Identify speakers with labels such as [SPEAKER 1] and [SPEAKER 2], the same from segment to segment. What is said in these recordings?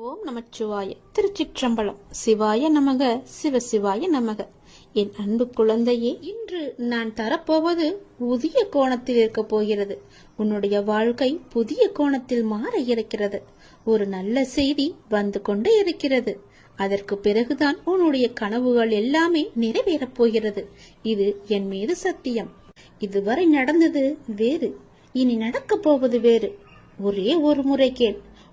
[SPEAKER 1] ஓம் நமச்சிவாய. திருச்சிற்றம்பலம். சிவாய நமக. சிவசிவாய நமக. என் அன்பு குழந்தையே இன்று நான் தரப்போவது புதிய கோணத்தில் இருக்க போகிறது. உன்னுடைய வாழ்க்கை புதிய கோணத்தில் மாற இருக்கிறது. ஒரு நல்ல செய்தி வந்து கொண்டே இருக்கிறது. அதற்கு பிறகுதான் உன்னுடைய கனவுகள் எல்லாமே நிறைவேறப் போகிறது. இது என் மீது சத்தியம். இதுவரை நடந்தது வேறு. இனி நடக்கப் போவது வேறு. ஒரே ஒரு முறை கேள்.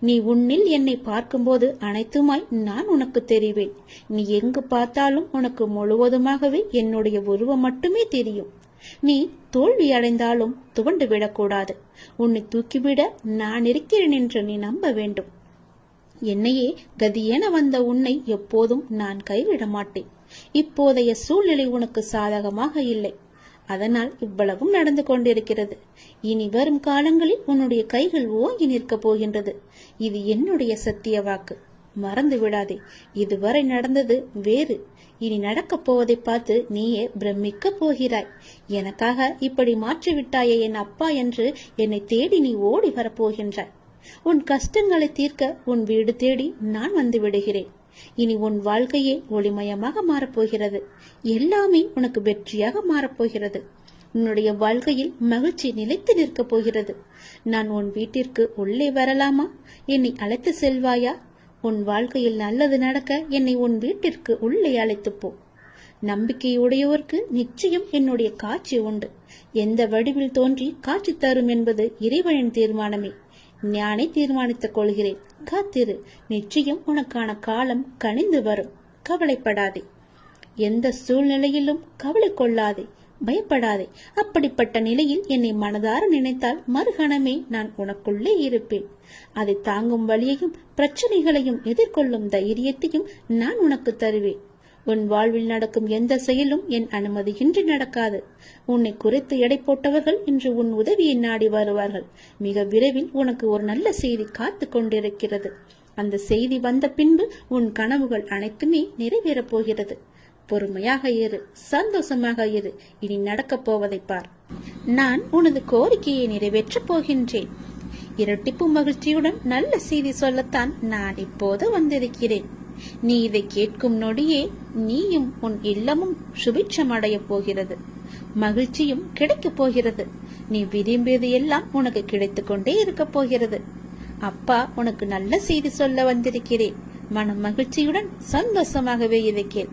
[SPEAKER 1] நீ உன்னில் என்னை பார்க்கும்போது அனைத்துமாய் நான் உனக்கு தெரிவேன். நீ எங்கு பார்த்தாலும் உனக்கு முழுவதுமாகவே என்னுடைய உருவம் மட்டுமே தெரியும். நீ தோல்வி அடைந்தாலும் துவண்டு விடக்கூடாது. உன்னை தூக்கிவிட நான் இருக்கிறேன் என்று நீ நம்ப வேண்டும். என்னையே கதியென வந்த உன்னை எப்போதும் நான் கைவிட மாட்டேன். இப்போதைய சூழ்நிலை உனக்கு சாதகமாக இல்லை. அதனால் இவ்வளவும் நடந்து கொண்டிருக்கிறது. இனி வரும் காலங்களில் உன்னுடைய கைகள் ஓங்கி நிற்கப் போகின்றது. இது என்னுடைய சத்திய வாக்கு. மறந்து விடாதே. இதுவரை நடந்தது வேறு. இனி நடக்கப் போவதை பார்த்து நீயே பிரமிக்க போகிறாய். எனக்காக இப்படி மாற்றிவிட்டாயே என் அப்பா என்று என்னை தேடி நீ ஓடி வரப்போகின்றாய். உன் கஷ்டங்களை தீர்க்க உன் வீடு தேடி நான் வந்து விடுகிறேன். இனி உன் வாழ்க்கையே ஒளிமயமாக மாறப்போகிறது. எல்லாமே உனக்கு வெற்றியாக மாறப்போகிறது. உன்னுடைய வாழ்க்கையில் மகிழ்ச்சி நிலைத்து நிற்கப் போகிறது. நான் உன் வீட்டிற்கு உள்ளே வரலாமா? என்னை அழைத்து செல்வாயா? உன் வாழ்க்கையில் நல்லது நடக்க என்னை உன் வீட்டிற்கு உள்ளே அழைத்து போ. நம்பிக்கையுடையோருக்கு நிச்சயம் என்னுடைய காட்சி உண்டு. எந்த வடிவில் தோன்றி காட்சி தரும் என்பது இறைவனின் தீர்மானமே. ஞானை தீர்மானித்துக் கொள்கிறேன். காத்திரு. நிச்சயம் உனக்கான காலம் கனிந்து வரும். கவலைப்படாதே. எந்த சூழ்நிலையிலும் கவலை கொள்ளாதே. பயப்படாதே. அப்படிப்பட்ட நிலையில் என்னை மனதார நினைத்தால் மறுகணமே நான் உனக்குள்ளே இருப்பேன். அதை தாங்கும் வழியையும் பிரச்சனைகளையும் எதிர்கொள்ளும் தைரியத்தையும் நான் உனக்கு தருவேன். உன் வாழ்வில் நடக்கும் எந்த செயலும் என் அனுமதியின்றி நடக்காது. உன்னை குறைத்து எடை போட்டவர்கள் இன்று உன் உதவியை நாடி வருவார்கள். மிக விரைவில் உனக்கு ஒரு நல்ல செய்தி காத்து கொண்டிருக்கிறது. அந்த செய்தி வந்த பின்பு உன் கனவுகள் அனைத்துமே நிறைவேறப் போகிறது. பொறுமையாக இரு சந்தோஷமாக இரு. இனி நடக்கப் போவதை பார். நான் உனது கோரிக்கையை நிறைவேற்றப் போகின்றேன். இரட்டிப்பு மகிழ்ச்சியுடன் நல்ல செய்தி சொல்லத்தான் நான் இப்போது வந்திருக்கிறேன். நீ இதை கேட்கும் நொடியே நீயும் உன் இல்லமும் சுபிட்சம் அடையப் போகிறது. மகிழ்ச்சியும் கிடைக்கப் போகிறது. நீ விரும்பியது எல்லாம் உனக்கு கிடைத்து கொண்டே இருக்கப் போகிறது. அப்பா உனக்கு நல்ல செய்தி சொல்ல வந்திருக்கிறேன். மன மகிழ்ச்சியுடன் சந்தோஷமாகவே இதை கேள்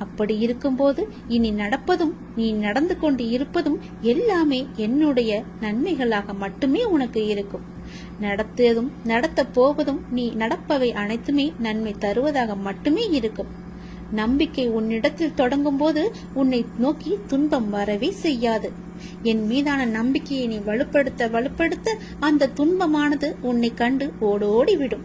[SPEAKER 1] அப்படி இருக்கும்போது இனி நடப்பதும் நீ நடந்து கொண்டு இருப்பதும் எல்லாமே என்னுடைய நன்மைகளாக மட்டுமே உனக்கு இருக்கும். நடத்தியதும் நடத்தப் போவதும் நீ நடப்பவை அனைத்துமே நன்மை தருவதாக மட்டுமே இருக்கும். நம்பிக்கை உன்னிடத்தில் தொடங்கும் போது உன்னை நோக்கி துன்பம் வரவே செய்யாது. என் மீதான நம்பிக்கையை நீ வலுப்படுத்த வலுப்படுத்த அந்த துன்பமானது உன்னை கண்டு ஓடோடி விடும்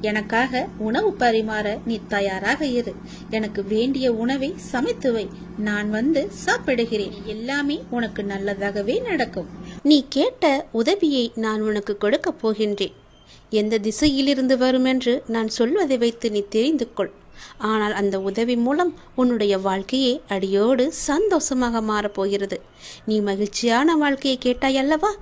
[SPEAKER 1] எனக்காக உணவு பரிமாற நீ தயாராக இரு. எனக்கு வேண்டிய உணவை சமைத்து வை. நான் வந்து சாப்பிடுகிறேன். எல்லாமே உனக்கு நல்லதாகவே நடக்கும். நீ கேட்ட உதவியை நான் உனக்கு கொடுக்கப் போகின்றேன். எந்த திசையிலிருந்து வரும் என்று நான் சொல்வதை வைத்து நீ தெரிந்து கொள். ஆனால் அந்த உதவி மூலம் உன்னுடைய வாழ்க்கையே அடியோடு சந்தோஷமாக மாறப்போகிறது நீ மகிழ்ச்சியான வாழ்க்கையை கேட்டாய் அல்லவா?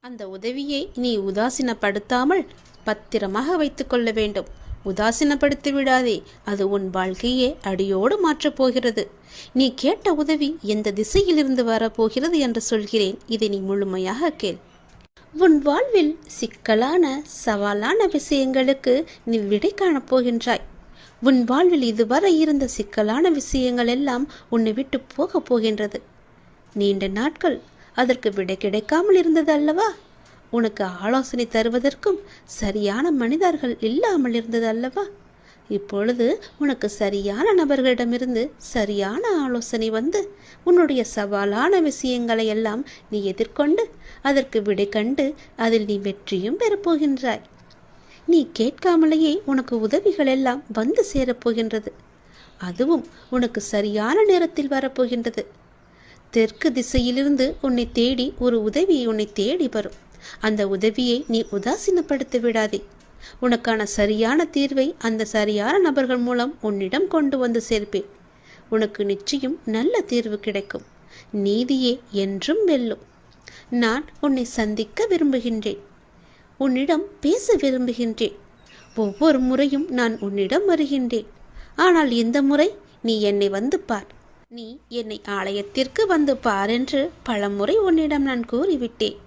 [SPEAKER 1] அந்த உதவியை நீ உதாசீனப்படுத்தாமல் பத்திரமாக வைத்துக் கொள்ள வேண்டும். உதாசீனப்படுத்தி விடாதே. அது உன் வாழ்க்கையே அடியோடு மாற்றப் போகிறது. நீ கேட்ட உதவி எந்த திசையிலிருந்து வரப்போகிறது என்று சொல்கிறேன். இதை நீ முழுமையாக கேள். உன் வாழ்வில் சிக்கலான சவாலான விஷயங்களுக்கு நீ விடை காணப் போகின்றாய். உன் வாழ்வில் இதுவரை இருந்த சிக்கலான விஷயங்கள் எல்லாம் உன்னை விட்டு போகப் போகின்றது. நீண்ட நாட்கள் அதற்கு விடை கிடைக்காமல் இருந்தது அல்லவா? உனக்கு ஆலோசனை தருவதற்கும் சரியான மனிதர்கள் இல்லாமல் இருந்தது அல்லவா இப்பொழுது உனக்கு சரியான நபர்களிடமிருந்து சரியான ஆலோசனை வந்து உன்னுடைய சவாலான விஷயங்களை எல்லாம் நீ எதிர்கொண்டு அதற்கு விடை கண்டு அதில் நீ வெற்றியும் பெறப்போகின்றாய். நீ கேட்காமலேயே உனக்கு உதவிகள் எல்லாம் வந்து சேரப்போகின்றது. அதுவும் உனக்கு சரியான நேரத்தில் வரப்போகின்றது. தெற்கு திசையிலிருந்து உன்னை தேடி ஒரு உதவி உன்னை தேடி வரும். அந்த உதவியை நீ உதாசீனப்படுத்தி விடாதே உனக்கான சரியான தீர்வை அந்த சரியான நபர்கள் மூலம் உன்னிடம் கொண்டு வந்து சேர்ப்பேன். உனக்கு நிச்சயம் நல்ல தீர்வு கிடைக்கும். நீதியே என்றும் வெல்லும். நான் உன்னை சந்திக்க விரும்புகின்றேன். உன்னிடம் பேச விரும்புகின்றேன். ஒவ்வொரு முறையும் நான் உன்னிடம் வருகின்றேன். ஆனால் இந்த முறை நீ என்னை வந்து பார். நீ என்னை ஆலயத்திற்கு வந்து பார் என்று பலமுறை உன்னிடம் நான் கூறிவிட்டேன்.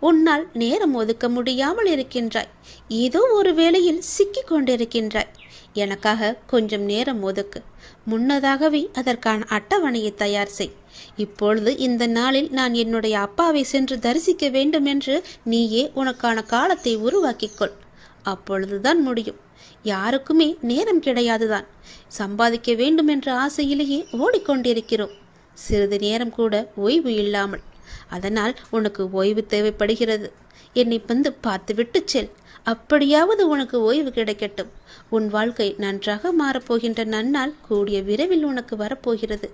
[SPEAKER 1] உன்னால் நேரம் ஒதுக்க முடியாமல் இருக்கின்றாய். ஏதோ ஒரு வேளையில் சிக்கிக் கொண்டிருக்கின்றாய். எனக்காக கொஞ்சம் நேரம் ஒதுக்கு. முன்னதாகவே அதற்கான அட்டவணையை தயார் செய். இப்பொழுது இந்த நாளில் நான் என்னுடைய அப்பாவை சென்று தரிசிக்க வேண்டும் என்று நீயே உனக்கான காலத்தை உருவாக்கிக்கொள் அப்பொழுதுதான் முடியும். யாருக்குமே நேரம் கிடையாதுதான். சம்பாதிக்க வேண்டும் என்ற ஆசையிலேயே ஓடிக்கொண்டிருக்கிறோம். சிறிது நேரம் கூட ஓய்வு இல்லாமல் அதனால் உனக்கு ஓய்வு தேவைப்படுகிறது. என்னை வந்து பார்த்துவிட்டு செல். அப்படியாவது உனக்கு ஓய்வு கிடைக்கட்டும். உன் வாழ்க்கை நன்றாக மாறப்போகின்ற நன்னால் கூடிய விரைவில் உனக்கு வரப்போகிறது.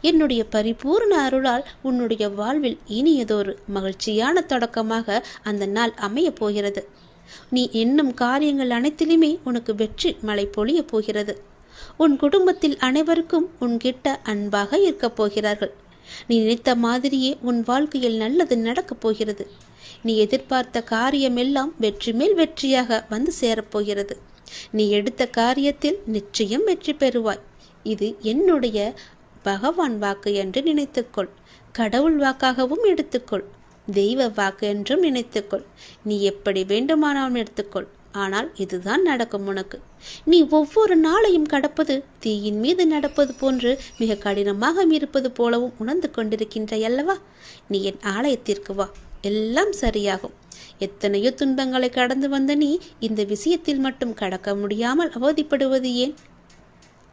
[SPEAKER 1] என்னுடைய பரிபூர்ண அருளால் உன்னுடைய வாழ்வில் இனியதொரு மகிழ்ச்சியான தொடக்கமாக அந்த நாள் அமையப் போகிறது. நீ என்னும் காரியங்கள் அனைத்திலுமே உனக்கு வெற்றி மழை பொழியப் போகிறது. உன் குடும்பத்தில் அனைவருக்கும் உன்கிட்ட அன்பாக இருக்கப் போகிறார்கள். நீ நினைத்த மாதிரியே உன் வாழ்க்கையில் நல்லது நடக்கப் போகிறது. நீ எதிர்பார்த்த காரியமெல்லாம் வெற்றி மேல் வெற்றியாக வந்து சேரப்போகிறது நீ எடுத்த காரியத்தில் நிச்சயம் வெற்றி பெறுவாய். இது என்னுடைய பகவான் வாக்கு என்று நினைத்துக்கொள். கடவுள் வாக்காகவும் எடுத்துக்கொள். தெய்வ வாக்கு என்றும் நினைத்துக்கொள். நீ எப்படி வேண்டுமானாலும் எடுத்துக்கொள். ஆனால் இதுதான் நடக்கும் உனக்கு. நீ ஒவ்வொரு நாளையும் கடப்பது தீயின் மீது நடப்பது போன்று மிக கடினமாக இருப்பது போலவும் உணர்ந்து கொண்டிருக்கின்ற அல்லவா? நீ என் ஆலயத்திற்கு வா. எல்லாம் சரியாகும். எத்தனையோ துன்பங்களை கடந்து வந்த நீ இந்த விஷயத்தில் மட்டும் கடக்க முடியாமல் அவதிப்படுவது ஏன்?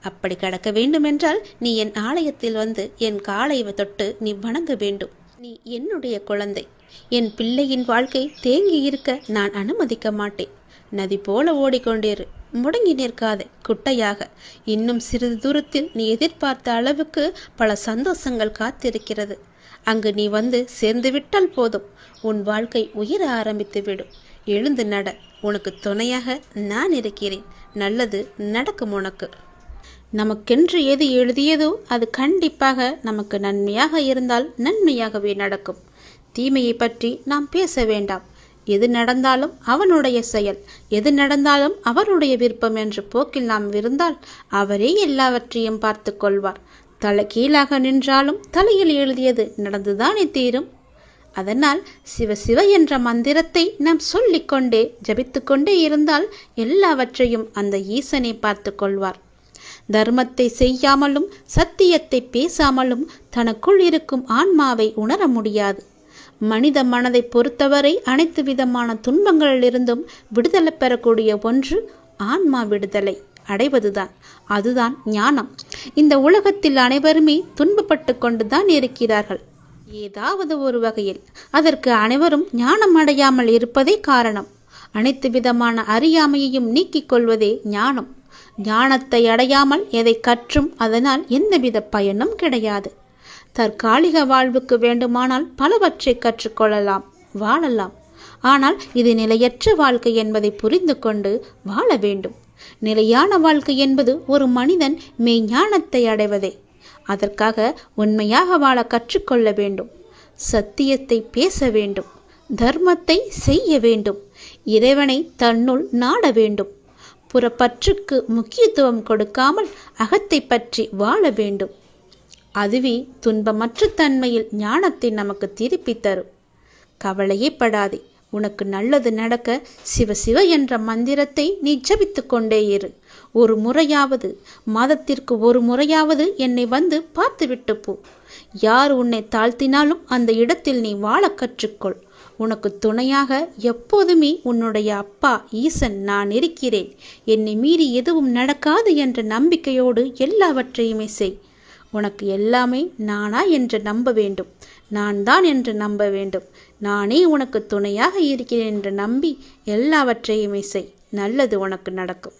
[SPEAKER 1] அப்படி கடக்க வேண்டுமென்றால் நீ என் ஆலயத்தில் வந்து என் காலை தொட்டு நீ வணங்க வேண்டும். நீ என்னுடைய குழந்தை. என் பிள்ளையின் வாழ்க்கை தேங்கி இருக்க நான் அனுமதிக்க மாட்டேன். நதி போல ஓடிக்கொண்டிரு. முடங்கி நிற்காதே குட்டையாக. இன்னும் சிறிது தூரத்தில் நீ எதிர்பார்த்த அளவுக்கு பல சந்தோஷங்கள் காத்திருக்கிறது. அங்கு நீ வந்து சேர்ந்து விட்டால் போதும். உன் வாழ்க்கை உயிர ஆரம்பித்து விடும் எழுந்து நட. உனக்கு துணையாக நான் இருக்கிறேன். நல்லது நடக்கும் உனக்கு. நமக்கென்று எது எழுதியதோ அது கண்டிப்பாக நமக்கு நன்மையாக இருந்தால் நன்மையாகவே நடக்கும். தீமையை பற்றி நாம் பேச வேண்டாம். எது நடந்தாலும் அவனுடைய செயல். எது நடந்தாலும் அவருடைய விருப்பம் என்ற போக்கில் நாம் இருந்தால் அவரே எல்லாவற்றையும் பார்த்து கொள்வார். தலை கீழாக நின்றாலும் தலையில் எழுதியது நடந்துதானே தீரும்? அதனால் சிவ சிவ என்ற மந்திரத்தை நாம் சொல்லிக்கொண்டே ஜபித்துக்கொண்டே இருந்தால் எல்லாவற்றையும் அந்த ஈசனை பார்த்து கொள்வார். தர்மத்தை செய்யாமலும் சத்தியத்தை பேசாமலும் தனக்குள் இருக்கும் ஆன்மாவை உணர முடியாது. மனித மனதை பொறுத்தவரை அனைத்து விதமான துன்பங்களிலிருந்தும் விடுதலை பெறக்கூடிய ஒன்று ஆன்மா விடுதலை. அடைவதுதான். அதுதான் ஞானம். இந்த உலகத்தில் அனைவருமே துன்பப்பட்டு கொண்டுதான் இருக்கிறார்கள். ஏதாவது ஒரு வகையில் அதற்கு அனைவரும் ஞானம் அடையாமல் இருப்பதே காரணம். அனைத்து விதமான அறியாமையையும் நீக்கிக் கொள்வதே ஞானம். ஞானத்தை அடையாமல் எதை கற்றும் அதனால் எந்தவித பயனும் கிடையாது. தற்காலிக வாழ்வுக்கு வேண்டுமானால் பலவற்றை கற்றுக்கொள்ளலாம் வாழலாம். ஆனால் இது நிலையற்ற வாழ்க்கை என்பதை புரிந்து கொண்டு வாழ வேண்டும். நிலையான வாழ்க்கை என்பது ஒரு மனிதன் மெய்ஞானத்தை அடைவதே. அதற்காக உண்மையாக வாழ கற்றுக்கொள்ள வேண்டும். சத்தியத்தை பேச வேண்டும். தர்மத்தை செய்ய வேண்டும். இறைவனை தன்னுள் நாட வேண்டும். புறப்பற்றுக்கு முக்கியத்துவம் கொடுக்காமல் அகத்தை பற்றி வாழ வேண்டும். அதுவே துன்பமற்ற தன்மையில் ஞானத்தை நமக்கு திருப்பி தரும். கவலையே படாதே உனக்கு நல்லது நடக்க சிவ சிவ என்ற மந்திரத்தை நீ ஜபித்து கொண்டே இரு. ஒரு முறையாவது மாதத்திற்கு ஒரு முறையாவது என்னை வந்து பார்த்துவிட்டு போ. யார் உன்னை தாழ்த்தினாலும் அந்த இடத்தில் நீ வாழ கற்றுக்கொள். உனக்கு துணையாக எப்போதுமே உன்னுடைய அப்பா ஈசன் நான் இருக்கிறேன். என்னை மீறி எதுவும் நடக்காது என்ற நம்பிக்கையோடு எல்லாவற்றையுமே செய். உனக்கு எல்லாமே நானா என்று நம்ப வேண்டும். நான் தான் என்று நம்ப வேண்டும். நானே உனக்கு துணையாக இருக்கிறேன் என்று நம்பி எல்லாவற்றையுமே செய். நல்லது உனக்கு நடக்கும்.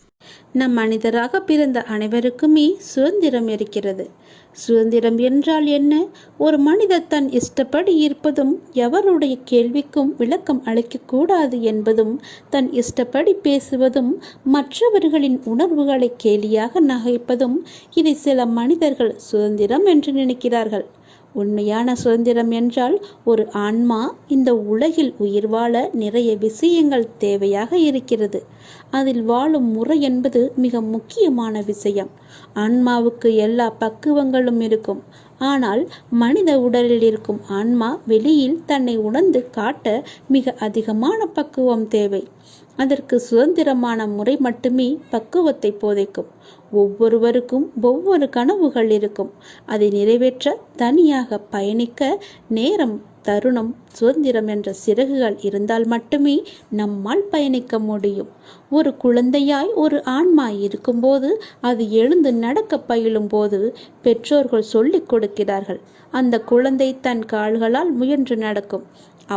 [SPEAKER 1] நம் மனிதராக பிறந்த அனைவருக்குமே சுதந்திரம் இருக்கிறது. சுதந்திரம் என்றால் என்ன? ஒரு மனிதர் தன் இஷ்டப்படி இருப்பதும் எவருடைய கேள்விக்கும் விளக்கம் அளிக்கக்கூடாது என்பதும் தன் இஷ்டப்படி பேசுவதும் மற்றவர்களின் உணர்வுகளை கேலியாக நகைப்பதும் இதை சில மனிதர்கள் சுதந்திரம் என்று நினைக்கிறார்கள். உண்மையான சுதந்திரம் என்றால் ஒரு ஆன்மா இந்த உலகில் உயிர் வாழ நிறைய விஷயங்கள் தேவையாக இருக்கிறது. அதில் வாழும் முறை என்பது மிக முக்கியமான விஷயம். ஆன்மாவுக்கு எல்லா பக்குவங்களும் இருக்கும். ஆனால் மனித உடலில் இருக்கும் ஆன்மா வெளியில் தன்னை உணர்ந்து காட்ட மிக அதிகமான பக்குவம் தேவை. அதற்கு சுதந்திரமான முறை மட்டுமே பக்குவத்தை போதைக்கும். ஒவ்வொருவருக்கும் ஒவ்வொரு கனவுகள் இருக்கும். அதை நிறைவேற்ற தனியாக பயணிக்க நேரம் தருணம் சுதந்திரம் என்ற சிறகுகள் இருந்தால் மட்டுமே நம்மால் பயணிக்க முடியும். ஒரு குழந்தையாய் ஒரு ஆன்மாய் இருக்கும்போது அது எழுந்து நடக்க பயிலும் போது பெற்றோர்கள் சொல்லிக் கொடுக்கிறார்கள் அந்த குழந்தை தன் கால்களால் முயன்று நடக்கும்.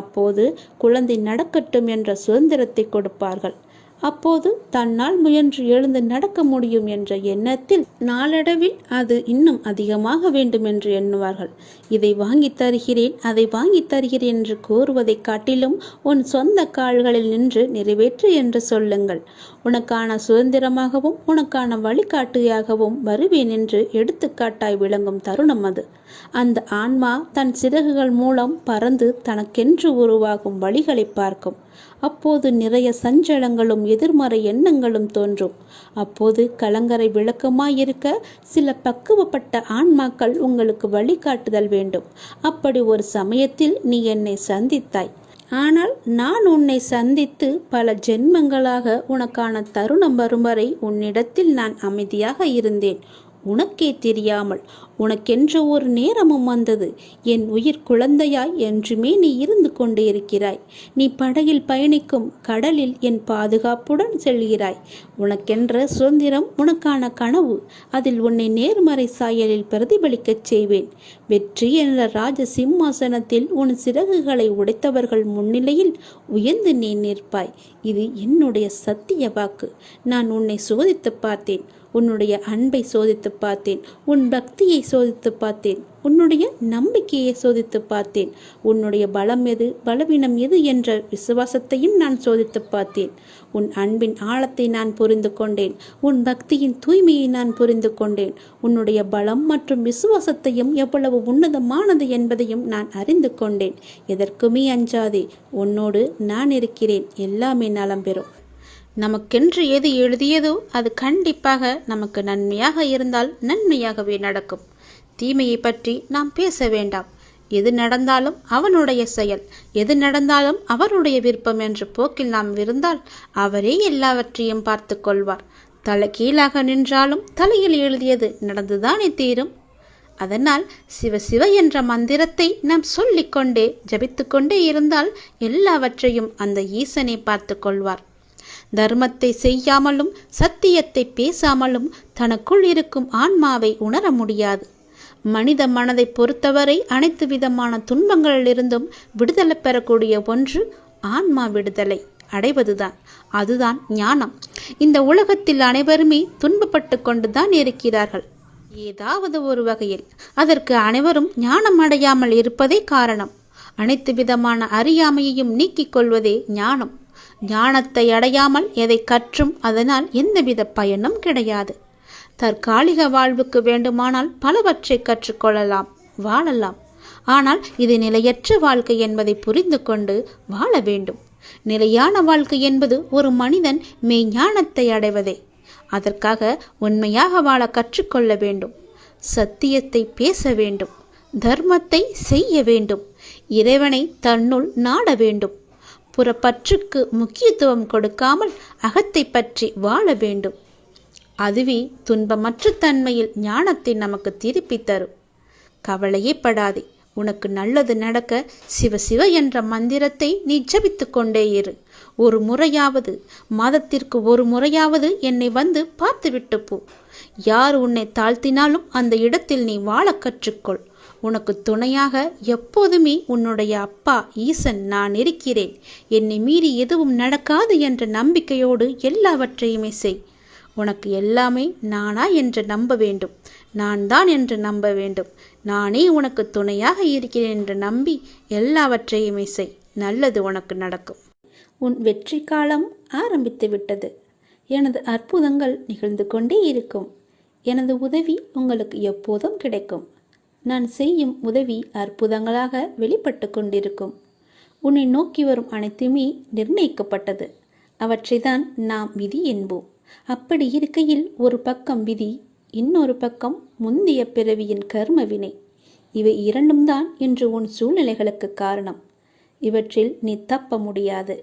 [SPEAKER 1] அப்போது குழந்தை நடக்கட்டும் என்ற சுதந்திரத்தை கொடுப்பார்கள். அப்போது தன்னால் முயன்று எழுந்து நடக்க முடியும் என்ற எண்ணத்தில் நாளடைவில் அது இன்னும் அதிகமாக வேண்டும் என்று எண்ணுவார்கள். இதை வாங்கி தருகிறேன் அதை வாங்கி தருகிறேன் என்று கூறுவதைக் காட்டிலும் உன் சொந்த கால்களில் நின்று நிறைவேற்று என்று சொல்லுங்கள். உனக்கான சுதந்திரமாகவும் உனக்கான வழிகாட்டியாகவும் வருவேன் என்று எடுத்துக்காட்டாய் விளங்கும் தருணம் அது. அந்த ஆன்மா தன் சிறகுகள் மூலம் பறந்து தனக்கென்று உருவாகும் வழிகளை பார்க்கும். அப்போது நிறைய சஞ்சலங்களும் எதிர்மறை எண்ணங்களும் தோன்றும். அப்போது கலங்கரை விளக்கமாயிருக்க சில பக்குவப்பட்ட ஆன்மாக்கள் உங்களுக்கு வழிகாட்டுதல் வேண்டும். அப்படி ஒரு சமயத்தில் நீ என்னை சந்தித்தாய். ஆனால் நான் உன்னை சந்தித்து பல ஜென்மங்களாக உனக்கான தருணம் வரும் வரை உன்னிடத்தில் நான் அமைதியாக இருந்தேன். உனக்கே தெரியாமல் உனக்கென்ற ஒரு நேரமும் வந்தது. என் உயிர் குழந்தையாய் என்றுமே நீ இருந்து கொண்டே இருக்கிறாய். நீ படகில் பயணிக்கும் கடலில் என் பாதுகாப்புடன் செல்கிறாய். உனக்கென்ற சுதந்திரம் உனக்கான கனவு அதில் உன்னை நேர்மறை சாயலில் பிரதிபலிக்கச் செய்வேன். வெற்றி என்ற ராஜ சிம்மாசனத்தில் உன் சிறகுகளை உடைத்தவர்கள் முன்னிலையில் உயர்ந்து நீ நிற்பாய். இது என்னுடைய சத்திய வாக்கு. நான் உன்னை சோதித்து பார்த்தேன். உன்னுடைய அன்பை சோதித்து பார்த்தேன். உன் பக்தியை சோதித்து பார்த்தேன். உன்னுடைய நம்பிக்கையை சோதித்து பார்த்தேன். உன்னுடைய பலம் எது பலவீனம் எது என்ற விசுவாசத்தையும் நான் சோதித்து பார்த்தேன். உன் அன்பின் ஆழத்தை நான் புரிந்து கொண்டேன். உன் பக்தியின் தூய்மையை நான் புரிந்து கொண்டேன். உன்னுடைய பலம் மற்றும் விசுவாசத்தையும் எவ்வளவு உன்னதமானது என்பதையும் நான் அறிந்து கொண்டேன். எதற்குமே அஞ்சாதே. உன்னோடு நான் இருக்கிறேன். எல்லாமே நலம் பெறும். நமக்கென்று எது எழுதியதோ அது கண்டிப்பாக நமக்கு நன்மையாக இருந்தால் நன்மையாகவே நடக்கும். தீமையை பற்றி நாம் பேச வேண்டாம். எது நடந்தாலும் அவனுடைய செயல் எது நடந்தாலும் அவருடைய விருப்பம் என்ற போக்கில் நாம் இருந்தால் அவரே எல்லாவற்றையும் பார்த்து கொள்வார். தலை கீழாக நின்றாலும் தலையில் எழுதியது நடந்துதானே தீரும்? அதனால் சிவ சிவ என்ற மந்திரத்தை நாம் சொல்லிக்கொண்டே ஜபித்துக்கொண்டே இருந்தால் எல்லாவற்றையும் அந்த ஈசனை பார்த்து கொள்வார். தர்மத்தை செய்யாமலும் சத்தியத்தை பேசாமலும் தனக்குள் இருக்கும் ஆன்மாவை உணர முடியாது. மனித மனதை பொறுத்தவரை அனைத்து விதமான துன்பங்களிலிருந்தும் விடுதலை பெறக்கூடிய ஒன்று ஆன்மா விடுதலை. அடைவதுதான். அதுதான் ஞானம். இந்த உலகத்தில் அனைவருமே துன்பப்பட்டு கொண்டுதான் இருக்கிறார்கள். ஏதாவது ஒரு வகையில் அதற்கு அனைவரும் ஞானம் அடையாமல் இருப்பதே காரணம். அனைத்து விதமான அறியாமையையும் நீக்கிக் கொள்வதே ஞானம். ஞானத்தை அடையாமல் எதை கற்றும் அதனால் எந்தவித பயனும் கிடையாது. தற்காலிக வாழ்வுக்கு வேண்டுமானால் பலவற்றை கற்றுக்கொள்ளலாம் வாழலாம். ஆனால் இது நிலையற்ற வாழ்க்கை என்பதை புரிந்து கொண்டு வாழ வேண்டும். நிலையான வாழ்க்கை என்பது ஒரு மனிதன் மெய்ஞானத்தை அடைவதே. அதற்காக உண்மையாக வாழ கற்றுக்கொள்ள வேண்டும். சத்தியத்தை பேச வேண்டும். தர்மத்தை செய்ய வேண்டும். இறைவனை தன்னுள் நாட வேண்டும். புறப்பற்றுக்கு முக்கியத்துவம் கொடுக்காமல் அகத்தை பற்றி வாழ வேண்டும். அதுவே துன்பமற்ற தன்மையில் ஞானத்தை நமக்கு திருப்பி தரும். கவலையே படாதே. உனக்கு நல்லது நடக்க சிவ சிவ என்ற மந்திரத்தை நீ ஜபித்து கொண்டே இரு. ஒரு முறையாவது மாதத்திற்கு ஒரு முறையாவது என்னை வந்து பார்த்துவிட்டு போ. யார் உன்னை தாழ்த்தினாலும் அந்த இடத்தில் நீ வாழ கற்றுக்கொள். உனக்கு துணையாக எப்போதுமே உன்னுடைய அப்பா ஈசன் நான் இருக்கிறேன். என்னை மீறி எதுவும் நடக்காது என்ற நம்பிக்கையோடு எல்லாவற்றையுமே செய். உனக்கு எல்லாமே நானா என்று நம்ப வேண்டும். நான் தான் என்று நம்ப வேண்டும். நானே உனக்கு துணையாக இருக்கிறேன் என்று நம்பி எல்லாவற்றையுமே செய். நல்லது உனக்கு நடக்கும். உன் வெற்றி காலம் ஆரம்பித்து விட்டது. எனது அற்புதங்கள் நிகழ்ந்து கொண்டே இருக்கும். எனது உதவி உங்களுக்கு எப்போதும் கிடைக்கும். நான் செய்யும் உதவி அற்புதங்களாக வெளிப்பட்டு கொண்டிருக்கும். உன்னை நோக்கி வரும் அனைத்துமே நிர்ணயிக்கப்பட்டது. அவற்றை தான் நாம் விதி என்போம். அப்படி இருக்கையில் ஒரு பக்கம் விதி இன்னொரு பக்கம் முந்திய பிறவியின் கர்ம வினை இவை இரண்டும் தான் இன்று உன் சூழ்நிலைகளுக்கு காரணம். இவற்றில் நீ தப்ப முடியாது.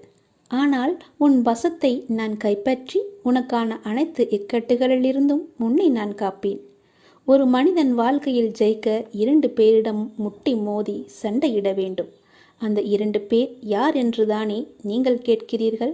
[SPEAKER 1] ஆனால் உன் வசத்தை நான் கைப்பற்றி உனக்கான அனைத்து இக்கட்டுகளிலிருந்தும் உன்னை நான் காப்பேன். ஒரு மனிதன் வாழ்க்கையில் ஜெயிக்க இரண்டு பேரிடம் முட்டி மோதி சண்டையிட வேண்டும். அந்த இரண்டு பேர் யார் என்றுதானே நீங்கள் கேட்கிறீர்கள்?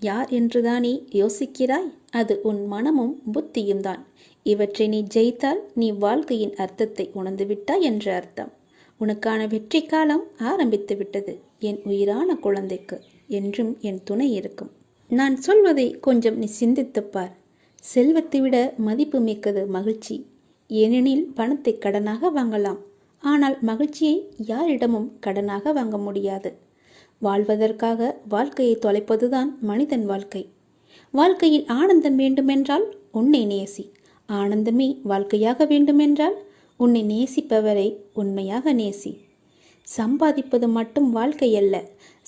[SPEAKER 1] யார் என்றுதானே யோசிக்கிறாய்? அது உன் மனமும் புத்தியும் தான். இவற்றை நீ ஜெயித்தால் நீ வாழ்க்கையின் அர்த்தத்தை உணர்ந்துவிட்டாய் என்ற அர்த்தம். உனக்கான வெற்றி காலம் ஆரம்பித்து விட்டது. என் உயிரான குழந்தைக்கு என்றும் என் துணை இருக்கும். நான் சொல்வதை கொஞ்சம் நீ சிந்தித்துப் பார். செல்வத்தை விட மதிப்பு மிக்கது மகிழ்ச்சி. ஏனெனில் பணத்தை கடனாக வாங்கலாம். ஆனால் மகிழ்ச்சியை யாரிடமும் கடனாக வாங்க முடியாது. வாழ்வதற்காக வாழ்க்கையை தொலைப்பதுதான் மனிதன் வாழ்க்கை. வாழ்க்கையில் ஆனந்தம் வேண்டுமென்றால் உன்னை நேசி. ஆனந்தமே வாழ்க்கையாக வேண்டுமென்றால் உன்னை நேசிப்பவரை உண்மையாக நேசி. சம்பாதிப்பது மட்டும் வாழ்க்கை அல்ல.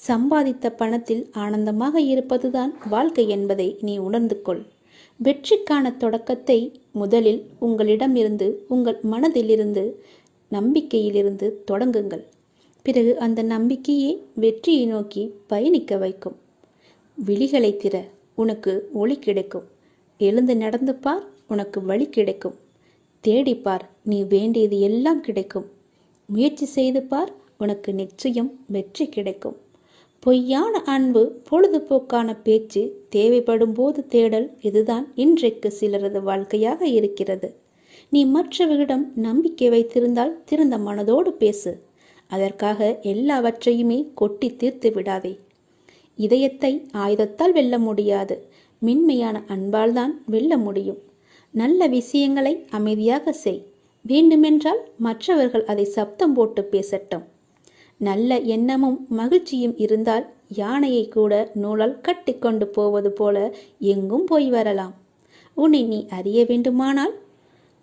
[SPEAKER 1] சம்பாதித்த பணத்தில் ஆனந்தமாக இருப்பதுதான் வாழ்க்கை என்பதை நீ உணர்ந்து கொள். வெற்றிக்கான தொடக்கத்தை முதலில் உங்களிடமிருந்து உங்கள் மனதிலிருந்து நம்பிக்கையிலிருந்து தொடங்குங்கள். பிறகு அந்த நம்பிக்கையே வெற்றியை நோக்கி பயணிக்க வைக்கும். விழிகளை திற உனக்கு ஒளி கிடைக்கும். எழுந்து நடந்து பார் உனக்கு வழி கிடைக்கும். தேடிப்பார் நீ வேண்டியது எல்லாம் கிடைக்கும். முயற்சி செய்து பார் உனக்கு நிச்சயம் வெற்றி கிடைக்கும். பொய்யான அன்பு பொழுதுபோக்கான பேச்சு தேவைப்படும் போது தேடல் இதுதான் இன்றைக்கு சிலரது வாழ்க்கையாக இருக்கிறது. நீ மற்றவர்களிடம் நம்பிக்கை வைத்திருந்தால் திறந்த மனதோடு பேசு. அதற்காக எல்லாவற்றையுமே கொட்டி தீர்த்து விடாதே. இதயத்தை ஆயுதத்தால் வெல்ல முடியாது. மென்மையான அன்பால் தான் வெல்ல முடியும். நல்ல விஷயங்களை அமைதியாக செய். வேண்டுமென்றால் மற்றவர்கள் அதை சப்தம் போட்டு பேசட்டும். நல்ல எண்ணமும் மகிழ்ச்சியும் இருந்தால் யானையை கூட நூலால் கட்டிக்கொண்டு போவது போல எங்கும் போய் வரலாம். உன்னை நீ அறிய வேண்டுமானால்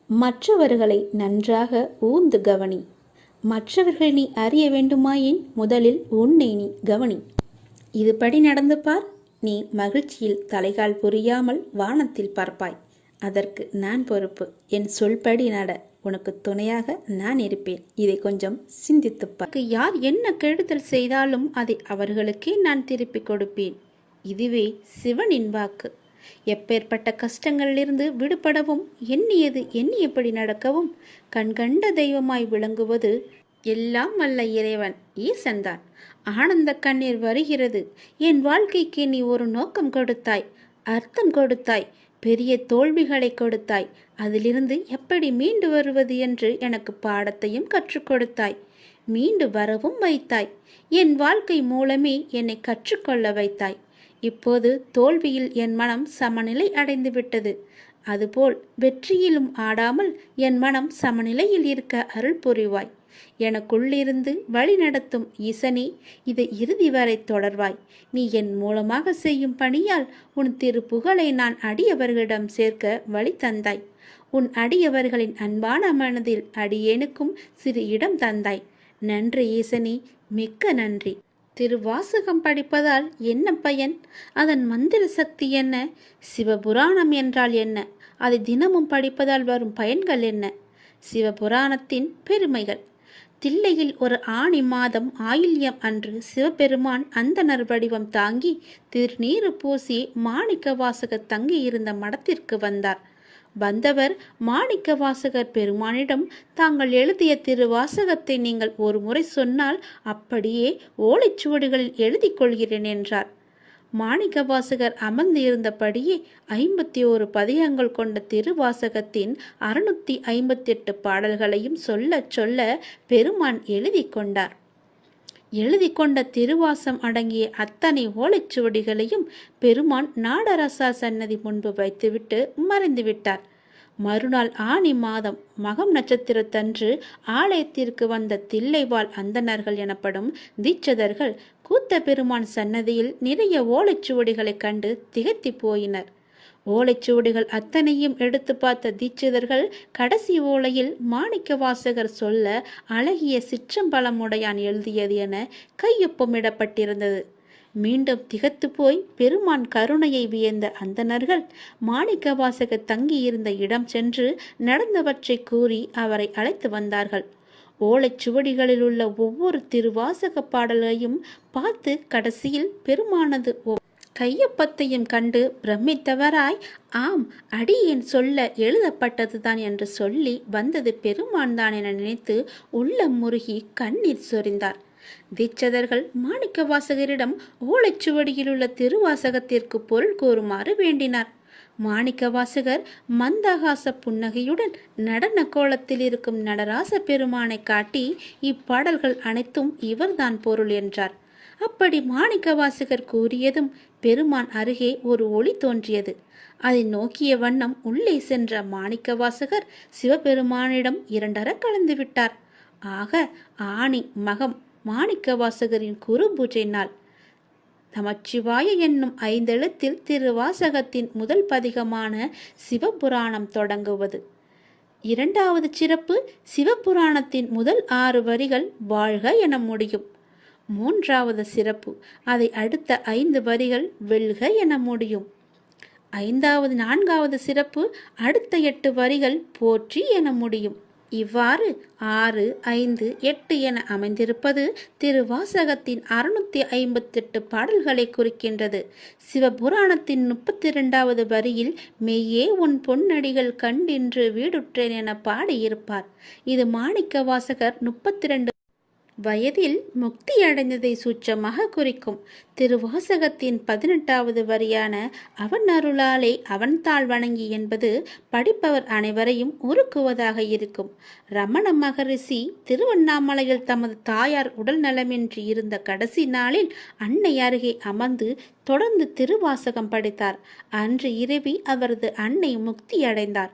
[SPEAKER 1] மற்றவர்களை நன்றாக ஊந்து கவனி. மற்றவர்கள் நீ அறிய வேண்டுமாயின் முதலில் உன்னை நீ கவனி. இதுபடி நடந்து பார். நீ மகிழ்ச்சியில் தலைகால் புரியாமல் வானத்தில் பார்ப்பாய் அதற்கு நான் பொறுப்பு. என் சொல்படி நட. உனக்கு துணையாக நான் இருப்பேன். இதை கொஞ்சம் சிந்தித்துப்பார் யார் என்ன கெடுதல் செய்தாலும் அதை அவர்களுக்கே நான் திருப்பிக் கொடுப்பேன். இதுவே சிவனின் வாக்கு. எப்பேற்பட்ட கஷ்டங்களிலிருந்து விடுபடவும் எண்ணியது எண்ணியபடி நடக்கவும் கண்கண்ட தெய்வமாய் விளங்குவது எல்லாம் அல்ல இறைவன் ஈசன்தான். ஆனந்த கண்ணீர் வருகிறது. என் வாழ்க்கைக்கு நீ ஒரு நோக்கம் கொடுத்தாய் அர்த்தம் கொடுத்தாய். பெரிய தோல்விகளை கொடுத்தாய். அதிலிருந்து எப்படி மீண்டு வருவது என்று எனக்கு பாடத்தையும் கற்றுக் கொடுத்தாய். மீண்டு வரவும் வைத்தாய். என் வாழ்க்கை மூலமே என்னை கற்றுக்கொள்ள வைத்தாய். இப்போது தோல்வியில் என் மனம் சமநிலை அடைந்து விட்டது. அதுபோல் வெற்றியிலும் ஆடாமல் என் மனம் சமநிலையில் இருக்க அருள் புரிவாய். எனக்குள்ளிருந்து வழிநடத்தும் இசனே இதை இறுதி வரை தொடர்வாய். நீ என் மூலமாக செய்யும் பணியால் உன் திருப்புகழை நான் அடியவர்களிடம் சேர்க்க வழி தந்தாய். உன் அடியவர்களின் அன்பான மனதில் அடியேனுக்கும் சிறு இடம் தந்தாய். நன்றி ஈசனே மிக்க நன்றி. திருவாசகம் படிப்பதால் என்ன பயன்? அதன் மந்திர சக்தி என்ன? சிவபுராணம் என்றால் என்ன? அதை தினமும் படிப்பதால் வரும் பயன்கள் என்ன? சிவபுராணத்தின் பெருமைகள். தில்லையில் ஒரு ஆணி மாதம் ஆயில்யம் அன்று சிவபெருமான் அந்தனர் வடிவம் தாங்கி திருநீறு பூசி மாணிக்க வாசகர் தங்கியிருந்த மடத்திற்கு வந்தார். வந்தவர் மாணிக்க வாசகர் பெருமானிடம் தாங்கள் எழுதிய திருவாசகத்தை நீங்கள் ஒரு முறை சொன்னால் அப்படியே ஓலைச்சுவடுகளில் எழுதி கொள்கிறேன் என்றார். மாணிக்க வாசகர் அமர்ந்து இருந்தபடியே ஐம்பத்தி ஓரு பதியங்கள் கொண்ட திருவாசகத்தின் அறுநூத்தி ஐம்பத்தி எட்டு பாடல்களையும் சொல்ல சொல்ல பெருமான் எழுதி கொண்டார். எழுதி கொண்ட திருவாசம் அடங்கிய அத்தனை ஓலைச்சுவடிகளையும் பெருமான் நாடரசா சன்னதி முன்பு வைத்துவிட்டு மறைந்துவிட்டார். மறுநாள் ஆணி மாதம் மகம் நட்சத்திரத்தன்று ஆலயத்திற்கு வந்த தில்லைவாழ் அந்தணர்கள் எனப்படும் தீட்சதர்கள் கூத்த பெருமான் சன்னதியில் நிறைய ஓலைச்சுவடிகளைக் கண்டு திகைத்து போயினர். ஓலைச்சுவடிகள் அத்தனையும் எடுத்து பார்த்த தீட்சிதர்கள் கடைசி ஓலையில் மாணிக்க வாசகர் சொல்ல அழகிய சிற்றம்பலமுடையான் எழுதியது என கையொப்பமிடப்பட்டிருந்தது. மீண்டும் திகத்து போய் பெருமான் கருணையை வியந்த அந்தணர்கள் மாணிக்க வாசக தங்கியிருந்த இடம் சென்று நடந்தவற்றை கூறி அவரை அழைத்து வந்தார்கள். ஓலைச் சுவடிகளில் உள்ள ஒவ்வொரு திருவாசக பாடலையும் பார்த்து கடைசியில் பெருமானது கையொப்பத்தையும் கண்டு பிரமித்தவராய் ஆம் அடியேன் சொல்ல எழுதப்பட்டதுதான் என்று சொல்லி வந்தது பெருமான் தான் என நினைத்து உள்ளம் முருகி கண்ணீர் சொரிந்தார். தீட்சதர்கள் மாணிக்க வாசகரிடம் ஓலைச்சுவடியில் உள்ள திருவாசகத்திற்கு பொருள் கூறுமாறு வேண்டினார். மாணிக்க வாசகர் மந்தகாச புன்னகையுடன் நடன கோலத்தில் இருக்கும் நடராச பெருமானை காட்டி இப்பாடல்கள் அனைத்தும் இவர்தான் பொருள் என்றார். அப்படி மாணிக்க வாசகர் கூறியதும் பெருமான் அருகே ஒரு ஒளி தோன்றியது. அதை நோக்கிய வண்ணம் உள்ளே சென்ற மாணிக்க வாசகர் சிவபெருமானிடம் இரண்டர கலந்து விட்டார். ஆக ஆணி மகம் மாணிக்க வாசகரின் குரு பூஜை நாள் நமச்சிவாய என்னும் ஐந்தெழுத்தில் திருவாசகத்தின் முதல் பதிகமான சிவபுராணம் தொடங்குவது. இரண்டாவது சிறப்பு சிவபுராணத்தின் முதல் ஆறு வரிகள் வாழ்க என முடியும். மூன்றாவது சிறப்பு அதை அடுத்த ஐந்து வரிகள் வெல்க என முடியும். ஐந்தாவது நான்காவது சிறப்பு அடுத்த எட்டு வரிகள் போற்றி என முடியும். இவ்வாறு ஆறு ஐந்து எட்டு என அமைந்திருப்பது திருவாசகத்தின் அறுநூத்தி ஐம்பத்தெட்டு பாடல்களை குறிக்கின்றது. சிவபுராணத்தின் முப்பத்தி இரண்டாவது வரியில் மெய்யே உன் பொன்னடிகள் கண்டின்று வீடுற்றேன் என பாடியிருப்பார். இது மாணிக்க வாசகர் முப்பத்தி ரெண்டு வயதில் முக்தி அடைந்ததை சூச்சமாக குறிக்கும். திருவாசகத்தின் பதினெட்டாவது வரியான அவன் அருளாலே அவன் தாழ் வணங்கி என்பது படிப்பவர் அனைவரையும் உருக்குவதாக இருக்கும். ரமண மகரிஷி திருவண்ணாமலையில் தமது தாயார் உடல் நலமின்றி இருந்த கடைசி நாளில் அன்னை அருகே அமர்ந்து தொடர்ந்து திருவாசகம் படித்தார். அன்று இரவி அவரது அன்னை முக்தி அடைந்தார்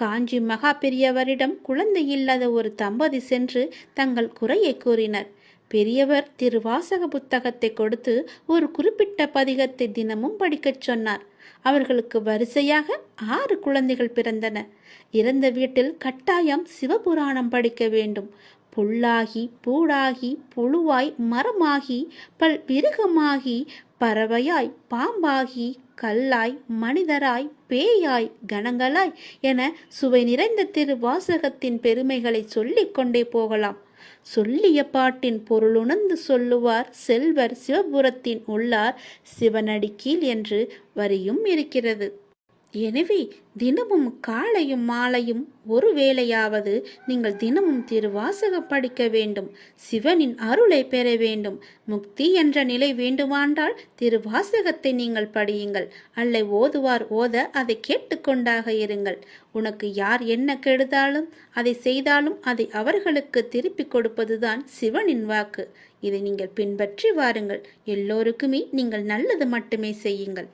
[SPEAKER 1] காஞ்சி மகா பெரியவரிடம் குழந்தை இல்லாத ஒரு தம்பதி சென்று தங்கள் குறையை கூறினர். பெரியவர் திருவாசக புத்தகத்தை கொடுத்து ஒரு குறிப்பிட்ட பதிகத்தை தினமும் படிக்கச் சொன்னார். அவர்களுக்கு வரிசையாக ஆறு குழந்தைகள் பிறந்தன. இறந்த வீட்டில் கட்டாயம் சிவபுராணம் படிக்க வேண்டும். புல்லாகி பூடாகி புழுவாய் மரமாகி பல் விருகமாகி பறவையாய் பாம்பாகி கல்லாய் மனிதராய் பேயாய் கணங்களாய் என சுவை நிறைந்த திருவாசகத்தின் பெருமைகளை சொல்லிக் கொண்டே போகலாம். சொல்லிய பாட்டின் பொருளுணர்ந்து சொல்லுவார் செல்வர் சிவபுரத்தின் உள்ளார் சிவனடிக்கீழ் என்று வரியும் இருக்கிறது. எனவே தினமும் காலையும் மாலையும் ஒரு வேளையாவது நீங்கள் தினமும் திருவாசக படிக்க வேண்டும் சிவனின் அருளை பெற வேண்டும் முக்தி என்ற நிலை வேண்டுமாண்டால் திருவாசகத்தை நீங்கள் படியுங்கள். அல்லை ஓதுவார் ஓத அதை கேட்டுக்கொண்டாக இருங்கள். உனக்கு யார் என்ன கெடுதாலும் அதை செய்தாலும் அதை அவர்களுக்கு திருப்பி கொடுப்பதுதான் சிவனின் வாக்கு. இதை நீங்கள் பின்பற்றி வாருங்கள். எல்லோருக்குமே நீங்கள் நல்லது மட்டுமே செய்யுங்கள்.